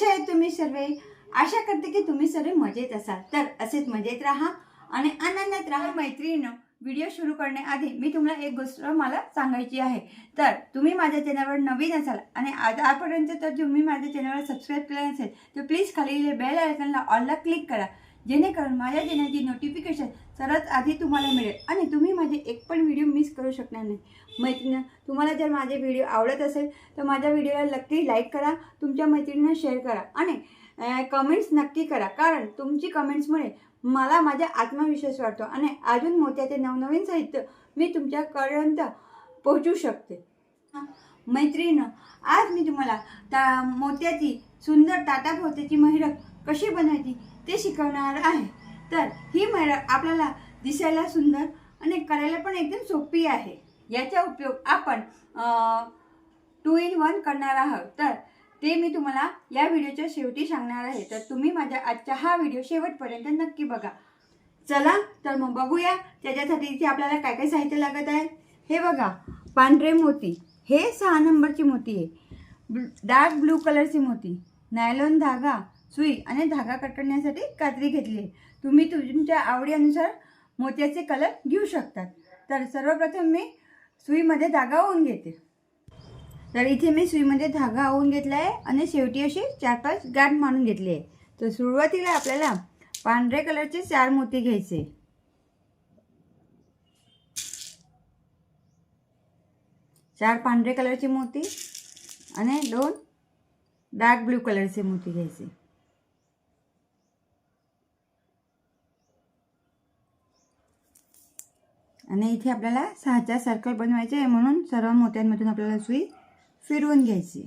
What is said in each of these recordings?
कसे आहेत तुम्ही सर्व? आशा करते की तुम्ही सर्व मजेत असाल. तर असेच मजेत राहा आणि आनंदात राहा मैत्रिणीनं. व्हिडिओ सुरू करण्याआधी मी तुम्हाला एक गोष्ट मला सांगायची आहे. तर तुम्ही माझ्या चॅनलवर नवीन असाल आणि आतापर्यंत तर तुम्ही माझ्या चॅनलवर सबस्क्राईब केलं नसेल तर प्लीज खाली बेल आयकनला ऑलला क्लिक करा. जेणेकरून माझ्या देण्याची नोटिफिकेशन सर्वात आधी तुम्हाला मिळेल. आणि तुम्ही माझे एक पण व्हिडिओ मिस करू शकणार नाही. मैत्रिणी तुम्हाला जर माझे व्हिडिओ आवडत असेल तर माझ्या व्हिडिओला नक्की लाईक करा. तुमच्या मैत्रिणींना शेअर करा. आणि कमेंट्स नक्की करा. कारण तुमची कमेंट्समुळे मला माझा आत्मविश्वास वाटतो आणि अजून मोत्याचे नवनवीन साहित्य मी तुमच्यापर्यंत पोहोचू शकते. मैत्रिणीनं आज मी तुम्हाला ता मोत्याची सुंदर टाटा पोत्याची महिरक कशी बनायची ते शिकवणार आहे. तर ही महिरक आपल्याला दिसायला सुंदर आणि करायला पण एकदम सोपी आहे. याचा उपयोग आपण टू इन वन करणार आहोत. तर ते मी तुम्हाला या व्हिडिओच्या शेवटी सांगणार आहे. तर तुम्ही माझ्या आजचा हा व्हिडिओ शेवटपर्यंत नक्की बघा. चला तर मग बघूया त्याच्यासाठी इथे आपल्याला काय काय साहित्य लागत आहे. हे बघा पांढरे मोती. हे सहा नंबरची मोती आहे. ब्लू डार्क ब्लू कलरची मोती. नायलॉन धागा. सुई आणि धागा कटण्यासाठी कात्री घेतली आहे. तुम्ही तुमच्या आवडीनुसार मोत्याचे कलर घेऊ शकतात. तर सर्वप्रथम मी सुईमध्ये धागा होऊन घेते. तर इथे मी सुईमध्ये धागा होऊन घेतला आहे आणि शेवटी अशी चार पाच गाठ मारून घेतली आहे. तर सुरुवातीला आपल्याला पांढऱ्या कलरचे चार मोती घ्यायचे. चार पांढरे कलरचे मोती आणि दोन डार्क ब्ल्यू कलरचे मोती घ्यायचे. आणि इथे आपल्याला सहाच्या सर्कल बनवायचे आहे म्हणून सर्व मोत्यांमधून आपल्याला सुई फिरवून घ्यायची.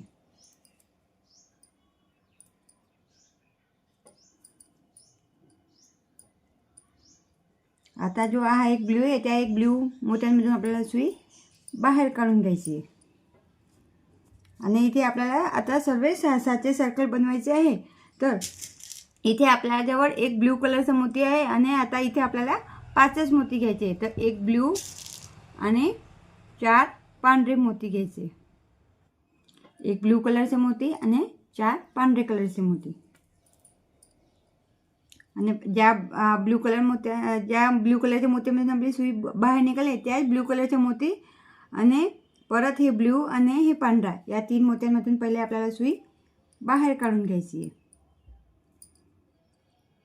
आता जो हा एक ब्ल्यू आहे त्या एक ब्ल्यू मोत्यांमधून आपल्याला सुई बाहेर काढून घ्यायची. आहे आणि इथे आपल्याला आता सर्व सहाचे सर्कल बनवायचे आहे. तर इथे आपल्याजवळ एक ब्ल्यू कलरचा मोती आहे आणि आता इथे आपल्याला पाचच मोती घ्यायचे तर एक ब्ल्यू आणि चार पांढरे मोती घ्यायचे. एक ब्ल्यू कलरचे मोती आणि चार पांढरे कलरचे मोती. आणि ज्या ब्ल्यू कलर मोत्या ज्या ब्ल्यू कलरच्या मोत्यामधून आपली सुई बाहेर निघाले त्याच ब्ल्यू कलरच्या मोती आणि परत हे ब्ल्यू आणि हे पांढरा या तीन मोत्यांमधून पहिले आपल्याला सुई बाहेर काढून घ्यायची आहे.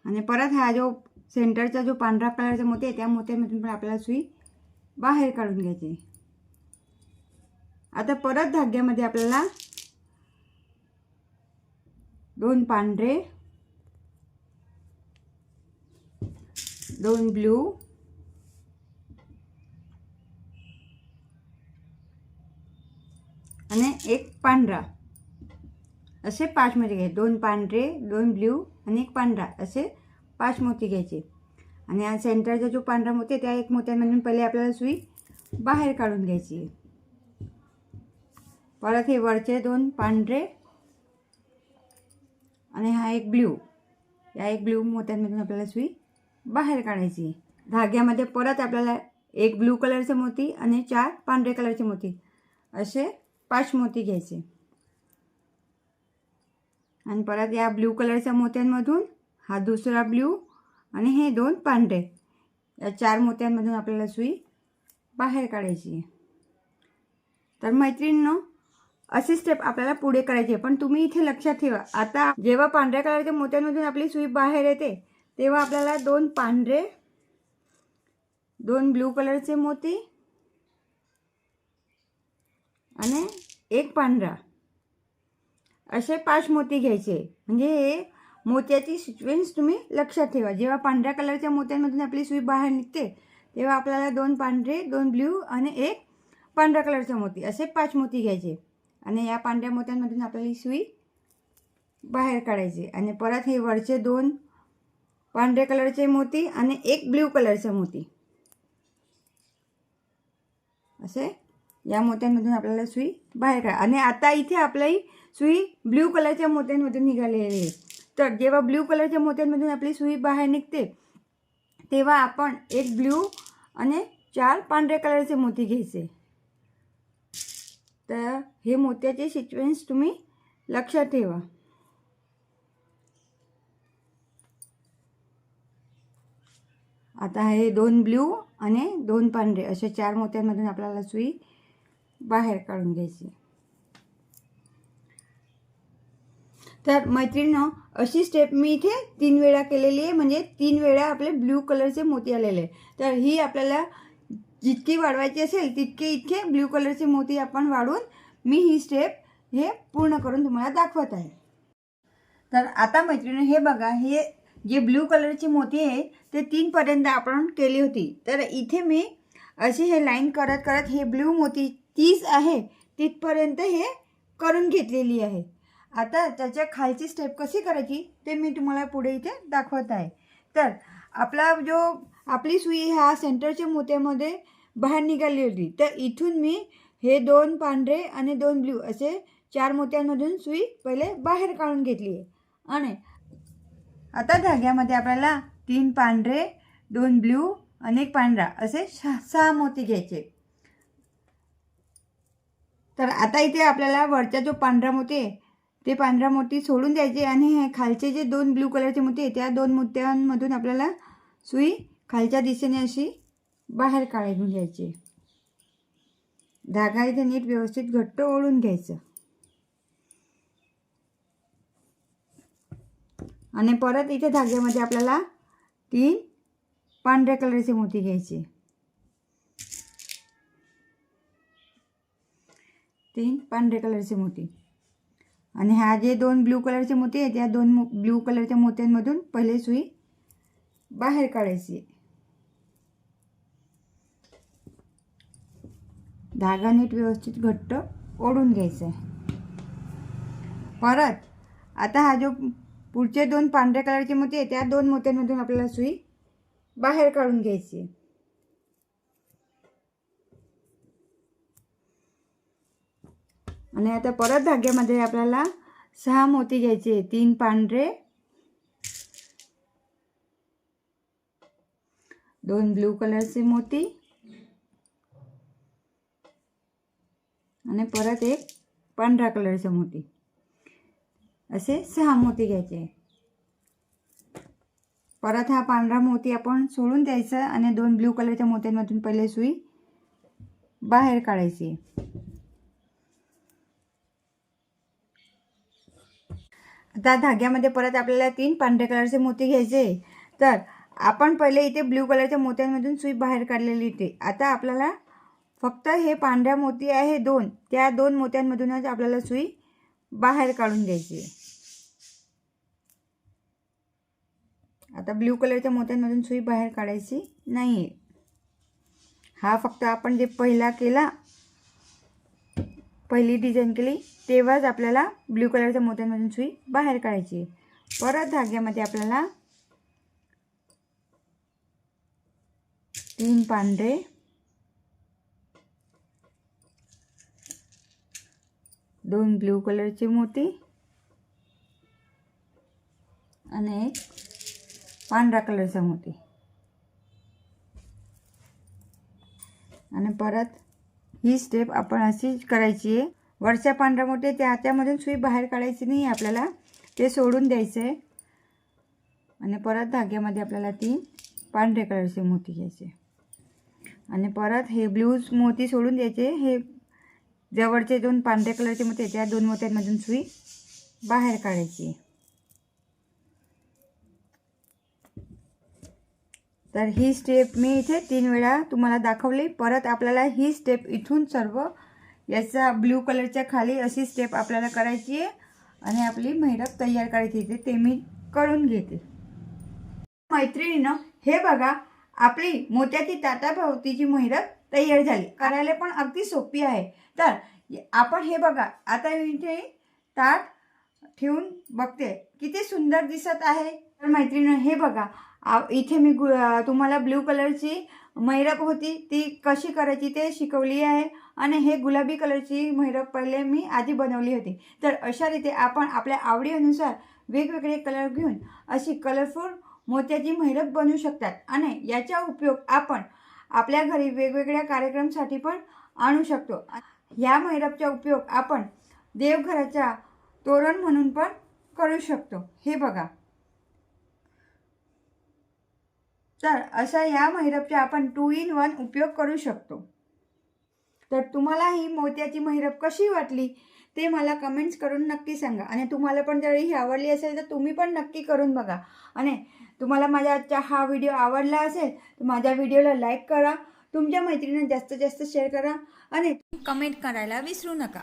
आणि परत हा जो सेंटरचा जो पांढरा कलरचा मोती आहे त्या मोत्यामधून पण आपल्याला सुई बाहेर काढून घ्यायची. आता परत धाग्यामध्ये आपल्याला दोन पांढरे दोन ब्ल्यू आणि एक पांढरा. असे पाचमध्ये घ्यायचे दोन पांढरे दोन ब्ल्यू आणि एक पांढरा. असे पाच मोती घ्यायचे. आणि या सेंटरचा जो पांढरा मोती आहे त्या एक मोत्यांमधून पहिले आपल्याला सुई बाहेर काढून घ्यायची. परत हे वरचे दोन पांढरे आणि हा एक ब्ल्यू. या एक ब्ल्यू मोत्यांमधून आपल्याला सुई बाहेर काढायची. धाग्यामध्ये परत आपल्याला एक ब्लू कलरचे मोती आणि चार पांढरे कलरचे मोती असे पाच मोती घ्यायचे. आणि परत या ब्ल्यू कलरच्या मोत्यांमधून हा दुसरा ब्ल्यू आणि हे दोन पांढरे. या चार मोत्यांमधून आपल्याला सुई बाहेर काढायची तर मैत्रिणींनो असे स्टेप आपल्याला पुढे करायचे पण तुम्ही इथे लक्षात ठेवा आता जेव्हा पांढऱ्या कलरच्या मोत्यांमधून आपली सुई बाहेर येते तेव्हा आपल्याला दोन पांढरे दोन ब्ल्यू कलरचे मोती आणि एक पांढरा. असे पाच मोती घ्यायचे. म्हणजे हे मोत्याची सिक्वेन्स तुम्ही लक्षात ठेवा. जेव्हा पांढऱ्या कलरच्या मोत्यांमधून आपली सुई बाहेर निघते तेव्हा आपल्याला दोन पांढरे दोन ब्ल्यू आणि एक पांढऱ्या कलरचा मोती असे पाच मोती घ्यायचे. आणि या पांढऱ्या मोत्यांमधून आपल्याला सुई बाहेर काढायची. आणि परत हे वरचे दोन पांढऱ्या कलरचे मोती आणि एक ब्ल्यू कलरचा मोती. असे या मोत्यांमधून आपल्याला सुई बाहेर काढा. आणि आता इथे आपली सुई ब्ल्यू कलरच्या मोत्यांमधून निघालेली आहे. तर जेव्हा ब्ल्यू कलरच्या मोत्यांमधून आपली सुई बाहेर निघते तेव्हा आपण एक ब्ल्यू आणि चार पांढऱ्या कलरचे मोती घ्यायचे. तर हे मोत्याचे सिक्वेन्स तुम्ही लक्षात ठेवा. आता हे दोन ब्ल्यू आणि दोन पांढरे अशा चार मोत्यांमधून आपल्याला सुई बाहेर काढून घ्यायची. तर मैत्रिणीनं अशी स्टेप मी इथे तीन वेळा केलेली आहे. म्हणजे तीन वेळा आपले ब्ल्यू कलरचे मोती आलेले आहे तर ही आपल्याला जितकी वाढवायची असेल तितके इतके ब्ल्यू कलरचे मोती आपण वाढून मी ही स्टेप हे पूर्ण करून तुम्हाला दाखवत आहे. तर आता मैत्रिणी हे बघा हे जे ब्ल्यू कलरची मोती आहे ते तीनपर्यंत आपण केली होती. तर इथे मी अशी हे लाईन करत करत हे ब्ल्यू मोती तीस आहे तिथपर्यंत हे करून घेतलेली आहे. आता त्याच्या खालची स्टेप कशी करायची ते मी तुम्हाला पुढे इथे दाखवत आहे. तर आपला जो आपली सुई ह्या सेंटरच्या मोत्यामध्ये बाहेर निघाली होती. तर इथून मी हे दोन पांढरे आणि दोन ब्ल्यू असे चार मोत्यांमधून सुई पहिले बाहेर काढून घेतली आहे. आणि आता धाग्यामध्ये आपल्याला तीन पांढरे दोन ब्ल्यू आणि एक पांढरा असे सहा सहा मोती घ्यायचे. तर आता इथे आपल्याला वरचा जो पांढरा मोती आहे ते पांढरा मोती सोडून द्यायचे आणि हे खालचे जे दोन ब्ल्यू कलरचे मोती आहे त्या दोन मोत्यांमधून आपल्याला सुई खालच्या दिशेने अशी बाहेर काढून घ्यायची. धागा इथे नीट व्यवस्थित घट्ट ओढून घ्यायचं. आणि परत इथे धाग्यामध्ये आपल्याला तीन पांढऱ्या कलरचे मोती घ्यायचे. तीन पांढऱ्या कलरचे मोती. आणि ह्या जे दोन ब्ल्यू कलरचे मोती आहेत या दोन मो ब्ल्यू कलरच्या मोत्यांमधून पहिले सुई बाहेर काढायची. धागा नीट व्यवस्थित घट्ट ओढून घ्यायचा आहे परत आता हा जो पुढचे दोन पांढऱ्या कलरचे मोती आहेत त्या दोन मोत्यांमधून आपल्याला सुई बाहेर काढून घ्यायची. आणि आता परत धाग्यामध्ये आपल्याला सहा मोती घ्यायचे तीन पांढरे दोन ब्ल्यू कलरचे मोती आणि परत एक पांढरा कलरचा मोती. असे सहा मोती घ्यायचे परत हा पांढरा मोती आपण सोडून द्यायचा आणि दोन ब्ल्यू कलरच्या मोत्यांमधून पहिले सुई बाहेर काढायची. आता धाग्यामध्ये परत आपल्याला तीन पांढऱ्या कलरचे मोती घ्यायचे तर आपण पहिले इथे ब्ल्यू कलरच्या मोत्यांमधून सुई बाहेर काढलेली होती आता आपल्याला फक्त हे पांढऱ्या मोती आहे दोन. त्या दोन मोत्यांमधूनच आपल्याला सुई बाहेर काढून द्यायची आता ब्ल्यू कलरच्या मोत्यांमधून सुई बाहेर काढायची नाही आहे हा फक्त आपण जे पहिला केला पहिली डिझाईन केली तेव्हाच आपल्याला ब्ल्यू कलरच्या मोत्यांमधून सुई बाहेर काढायची परत धाग्यामध्ये आपल्याला तीन पांढरे दोन ब्ल्यू कलरचे मोती आणि एक पांढरा कलरचा मोती. आणि परत ही स्टेप आपण अशीच करायची आहे. वरच्या पांढऱ्या मोठे त्या त्यामधून सुई बाहेर काढायची नाही आपल्याला ते सोडून द्यायचं आहे आणि परत धाग्यामध्ये आपल्याला ती पांढरे कलरचे मोती घ्यायचे आणि परत हे ब्ल्यूज मोती सोडून द्यायचे. हे जवळचे दोन पांढऱ्या कलरचे मोती त्या दोन मोत्यांमधून सुई बाहेर काढायची तर ही स्टेप मी इथे तीन वेळा तुम्हाला दाखवली. परत आपल्याला ही स्टेप इथून सर्व याचा ब्ल्यू कलरच्या खाली अशी स्टेप आपल्याला करायची आहे. आणि आपली महिरप तयार करायची इथे ते मी करून घेते. मैत्रिणीनं हे बघा आपली मोत्याची ताटाभोवतीची महिरप तयार झाली. करायला पण अगदी सोपी आहे. तर आपण हे बघा आता इथे ताट ठेवून बघते. किती सुंदर दिसत आहे. तर मैत्रिणीनं हे बघा इथे मी गु तुम्हाला ब्ल्यू कलरची मैरप होती ती कशी करायची ते शिकवली आहे. आणि हे गुलाबी कलरची मैरप पहिले मी आधी बनवली होती. तर अशा रीते आपण आपल्या आवडीनुसार वेगवेगळे कलर घेऊन अशी कलरफुल मोत्याची मैरप बनवू शकतात. आणि याचा उपयोग आपण आपल्या घरी वेगवेगळ्या कार्यक्रमसाठी पण आणू शकतो. ह्या मैरपचा उपयोग आपण देवघराच्या तोरण म्हणून पण करू शकतो. हे बघा. तर असा ह्या महिरपचा आपण टू इन वन उपयोग करू शकतो. तर तुम्हाला ही मोत्याची महिरप कशी वाटली ते मला कमेंट्स करून नक्की सांगा. आणि तुम्हाला पण जर ही आवडली असेल तर तुम्ही पण नक्की करून बघा. आणि तुम्हाला माझ्या आजचा हा व्हिडिओ आवडला असेल तर माझ्या व्हिडिओला लाईक करा. तुमच्या मैत्रिणींना जास्तीत जास्त शेअर करा. आणि कमेंट करायला विसरू नका.